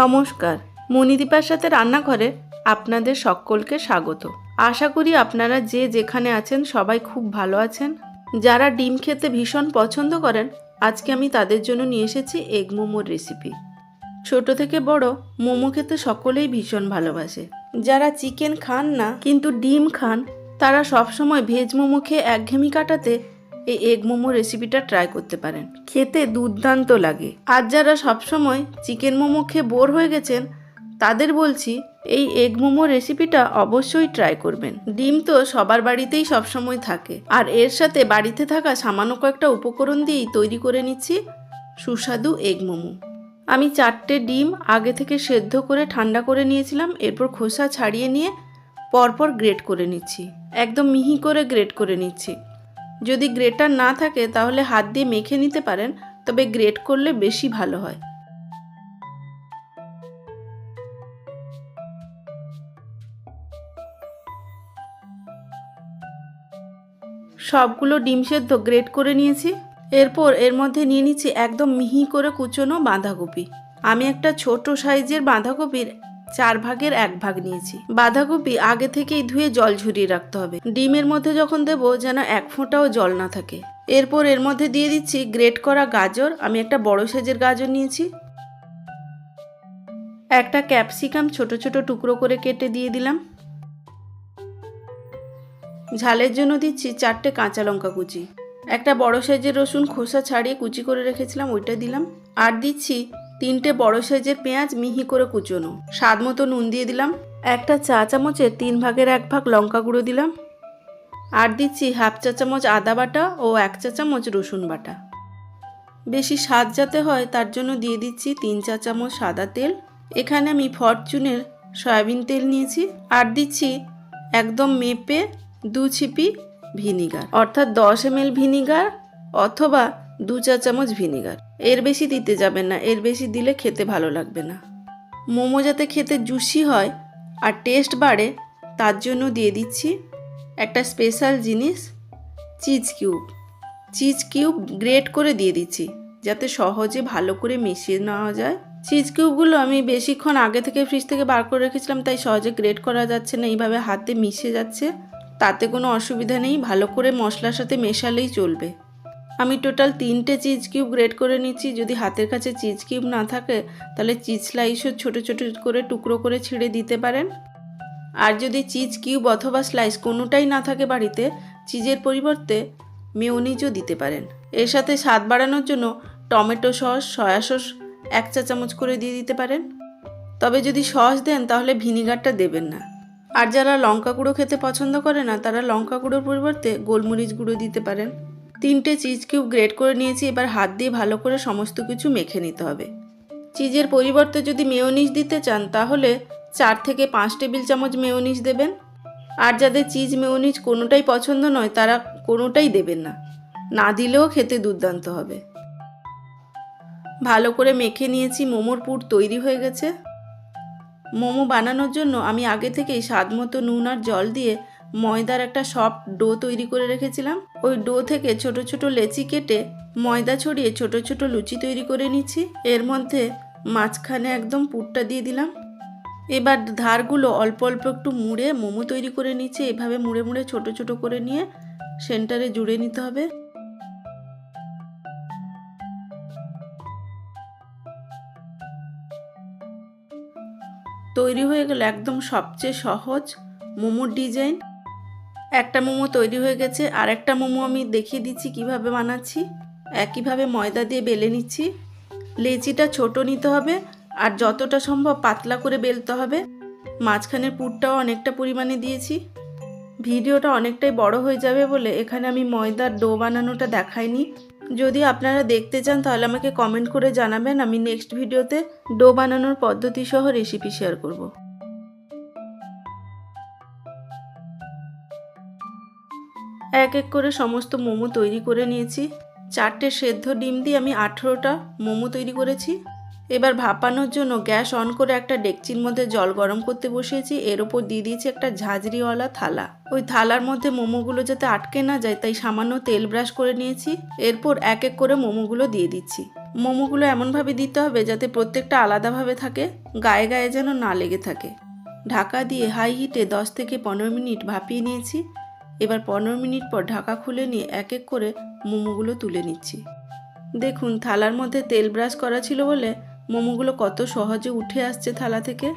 নমস্কার মণিদীপার সাথে রান্নাঘরে আপনাদের সকলকে স্বাগত। আশা করি আপনারা যে যেখানে আছেন সবাই খুব ভালো আছেন। যারা ডিম খেতে ভীষণ পছন্দ করেন, আজকে আমি তাদের জন্য নিয়ে এসেছি এগ মোমোর রেসিপি ছোট থেকে বড়, মোমো খেতে সকলেই ভীষণ ভালোবাসে। যারা চিকেন খান না, কিন্তু ডিম খান, তারা সবসময় ভেজ মোমো খেয়ে একঘেয়েমি কাটাতে এই এগ মোমো রেসিপিটা ট্রাই করতে পারেন। খেতে দুর্দান্ত লাগে। আর যারা সবসময় চিকেন মোমো খেয়ে বোর হয়ে গেছেন, তাদের বলছি, এই এগ মোমো রেসিপিটা অবশ্যই ট্রাই করবেন। ডিম তো সবার বাড়িতেই সবসময় থাকে। আর এর সাথে বাড়িতে থাকা সামান্য কয়েকটা উপকরণ দিয়েই তৈরি করে নিচ্ছি সুস্বাদু এগ মোমো। আমি চারটে ডিম আগে থেকে সেদ্ধ করে ঠান্ডা করে নিয়েছিলাম, এরপর খোসা ছাড়িয়ে নিয়ে পরপর গ্রেট করে নিচ্ছি। একদম মিহি করে গ্রেট করে নিচ্ছি। যদি গ্রেটার না থাকে, তাহলে হাত দিয়ে মেখে নিতে পারেন, তবে গ্রেট করলে বেশি ভালো হয়। সবগুলো ডিম সেদ্ধ গ্রেট করে নিয়েছি। এরপর এর মধ্যে নিয়ে নিচ্ছি একদম মিহি করে কুচোনো বাঁধাকপি। আমি একটা ছোট সাইজের বাঁধাকপির চার ভাগের এক ভাগ নিয়েছি। বাঁধাকপি আগে থেকেই ধুয়ে জল ঝরিয়ে রাখতে হবে। ডিমের মধ্যে যখন দেবো যেন এক ফোঁটাও জল না থাকে। এরপর এর মধ্যে দিয়ে দিচ্ছি গ্রেট করা গাজর। আমি একটা বড় সাইজের গাজর নিয়েছি। একটা ক্যাপসিকাম ছোট ছোট টুকরো করে কেটে দিয়ে দিলাম। ঝালের জন্য দিচ্ছি চারটে কাঁচা লঙ্কা কুচি। একটা বড় সাইজের রসুন খোসা ছাড়িয়ে কুচি করে রেখেছিলাম, ওইটা দিলাম। আর দিচ্ছি তিনটে বড় সাইজের পেঁয়াজ মিহি করে কুচোনো। স্বাদ মতো নুন দিয়ে দিলাম। একটা চা চামচের তিন ভাগের এক ভাগ লঙ্কা গুঁড়ো দিলাম। আর দিচ্ছি হাফ চা চামচ আদা বাটা ও এক চা চামচ রসুন বাটা। বেশি স্বাদ যাতে হয়, তার জন্য দিয়ে দিচ্ছি তিন চা চামচ সাদা তেল। এখানে আমি ফরচুনের সয়াবিন তেল নিয়েছি। আর দিচ্ছি একদম মেপে দু ছিপি ভিনিগার, অর্থাৎ দশ এম ভিনিগার অথবা দু চা চামচ ভিনিগার। এর বেশি দিতে যাবেন না, এর বেশি দিলে খেতে ভালো লাগবে না। মোমো যাতে খেতে জুসি হয় আর টেস্ট বাড়ে, তার জন্য দিয়ে দিচ্ছি একটা স্পেশাল জিনিস, cheese cube. Cheese cube grate করে দিয়ে দিচ্ছি, যাতে সহজে ভালো করে মিশিয়ে নেওয়া যায়। চিজ কিউবগুলো আমি বেশিক্ষণ আগে থেকে ফ্রিজ থেকে বার করে রেখেছিলাম, তাই সহজে গ্রেট করা যাচ্ছে না, এইভাবে হাতে মিশে যাচ্ছে। তাতে কোনো অসুবিধা নেই, ভালো করে মশলার সাথে মেশালেই চলবে। আমি টোটাল তিনটে চিজ কিউব গ্রেট করে নিচ্ছি। যদি হাতের কাছে চিজ কিউব না থাকে, তাহলে চিজ স্লাইসও ছোটো ছোটো করে টুকরো করে ছিঁড়ে দিতে পারেন। আর যদি চিজ কিউব অথবা স্লাইস কোনোটাই না থাকে বাড়িতে, চিজের পরিবর্তে মেয়োনিজও দিতে পারেন। এর সাথে স্বাদ বাড়ানোর জন্য টমেটো সস, সয়া সস এক চা চামচ করে দিয়ে দিতে পারেন। তবে যদি সস দেন, তাহলে ভিনিগারটা দেবেন না। আর যারা লঙ্কা গুঁড়ো খেতে পছন্দ করে না, তারা লঙ্কা গুঁড়োর পরিবর্তে গোলমরিচ গুঁড়ো দিতে পারেন। তিনটে চিজ কিউব গ্রেট করে নিয়েছি, এবার হাত দিয়ে ভালো করে সমস্ত কিছু মেখে নিতে হবে। চিজের পরিবর্তে যদি মেয়োনিজ দিতে চান, তাহলে চার থেকে পাঁচ টেবিল চামচ মেয়োনিজ দেবেন। আর যাদের চিজ মেয়োনিজ কোনোটাই পছন্দ নয়, তারা কোনোটাই দেবেন না। না দিলেও খেতে দুর্দান্ত হবে। ভালো করে মেখে নিয়েছি, মোমোর পুর তৈরি হয়ে গেছে। মোমো বানানোর জন্য আমি আগে থেকেই স্বাদ মতো নুন আর জল দিয়ে ময়দার একটা সফট ডো তৈরি করে রেখেছিলাম। ওই ডো থেকে ছোট ছোট লেচি কেটে ময়দা ছড়িয়ে ছোট ছোট লুচি তৈরি করে নিচ্ছি। এর মধ্যে মাঝখানে একদম পুরটা দিয়ে দিলাম। এবার ধারগুলো অল্প অল্প একটু মুড়ে মোমো তৈরি করে নিচ্ছে। এভাবে মুড়ে মুড়ে ছোট ছোট করে নিয়ে সেন্টারে জুড়ে নিতে হবে। তৈরি হয়ে গেল একদম সবচেয়ে সহজ মোমোর ডিজাইন। একটা মোমো তৈরি হয়ে গেছে আর একটা মোমো আমি দেখিয়ে দিচ্ছি কীভাবে বানাচ্ছি। একইভাবে ময়দা দিয়ে বেলে নিচ্ছি। লেচিটা ছোট নিতে হবে আর যতটা সম্ভব পাতলা করে বেলতে হবে। মাঝখানের পুরটাও অনেকটা পরিমাণে দিয়েছি। ভিডিওটা অনেকটাই বড় হয়ে যাবে বলে এখানে আমি ময়দার ডো বানানোটা দেখাইনি। যদি আপনারা দেখতে চান তাহলে আমাকে কমেন্ট করে জানাবেন। আমি নেক্সট ভিডিওতে ডো বানানোর পদ্ধতি সহ রেসিপি শেয়ার করব। এক এক করে সমস্ত মোমো তৈরি করে নিয়েছি। চারটে সেদ্ধ ডিম দিয়ে আমি আঠেরোটা মোমো তৈরি করেছি। এবার ভাপানোর জন্য গ্যাস অন করে একটা ডেকচির মধ্যে জল গরম করতে বসিয়েছি। এর ওপর দিয়ে দিয়েছি একটা ঝাঁঝরিওয়ালা থালা। ওই থালার মধ্যে মোমোগুলো যাতে আটকে না যায়, তাই সামান্য তেল ব্রাশ করে নিয়েছি। এরপর এক এক করে মোমোগুলো দিয়ে দিচ্ছি। মোমোগুলো এমনভাবে দিতে হবে যাতে প্রত্যেকটা আলাদাভাবে থাকে, গায়ে গায়ে যেন না লেগে থাকে। ঢাকা দিয়ে হাই হিটে দশ থেকে পনেরো মিনিট ভাপিয়ে নিয়েছি। এবার পনেরো মিনিট পর ঢাকা খুলে নিয়ে এক এক করে মোমোগুলো তুলে নিচ্ছি। দেখুন, থালার মধ্যে তেল ব্রাশ করা ছিল বলে মোমোগুলো কত সহজে উঠে আসছে থালা থেকে।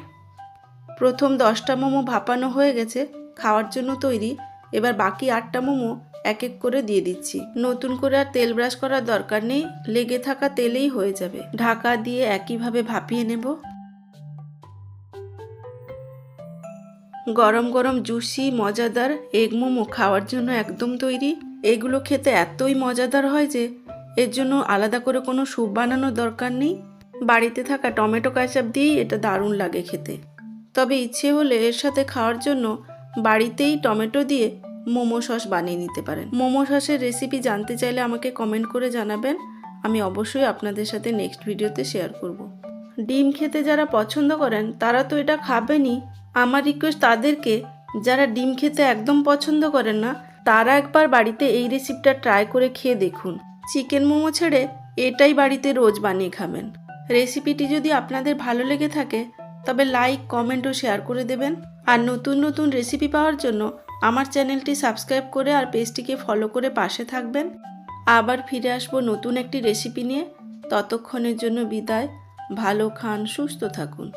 প্রথম দশটা মোমো ভাপানো হয়ে গেছে, খাওয়ার জন্য তৈরি। এবার বাকি আটটা মোমো এক এক করে দিয়ে দিচ্ছি। নতুন করে আর তেল ব্রাশ করার দরকার নেই, লেগে থাকা তেলেই হয়ে যাবে। ঢাকা দিয়ে একইভাবে ভাপিয়ে নেব। গরম গরম জুসি, মজাদার এগ মোমো খাওয়ার জন্য একদম তৈরি। এগুলো খেতে এতই মজাদার হয় যে, এর জন্য আলাদা করে কোনো স্যুপ বানানোর দরকার নেই। বাড়িতে থাকা টমেটো কাচাপ দিয়েই এটা দারুণ লাগে খেতে। তবে ইচ্ছে হলে এর সাথে খাওয়ার জন্য বাড়িতেই টমেটো দিয়ে মোমো সস বানিয়ে নিতে পারেন। মোমো সসের রেসিপি জানতে চাইলে আমাকে কমেন্ট করে জানাবেন। আমি অবশ্যই আপনাদের সাথে নেক্সট ভিডিওতে শেয়ার করব। ডিম খেতে যারা পছন্দ করেন, তারা তো এটা খাবেনই। আমার রিকোয়েস্ট তাদেরকে, যারা ডিম খেতে একদম পছন্দ করেন না, তারা একবার বাড়িতে এই রেসিপিটা ট্রাই করে খেয়ে দেখুন। চিকেন মোমো ছেড়ে এটাই বাড়িতে রোজ বানিয়ে খাবেন। রেসিপিটি যদি আপনাদের ভালো লেগে থাকে, তবে লাইক কমেন্ট ও শেয়ার করে দেবেন। আর নতুন নতুন রেসিপি পাওয়ার জন্য আমার চ্যানেলটি সাবস্ক্রাইব করে আর পেজটিকে ফলো করে পাশে থাকবেন। আবার ফিরে আসব নতুন একটি রেসিপি নিয়ে। ততক্ষণের জন্য বিদায়। ভালো খান, সুস্থ থাকুন।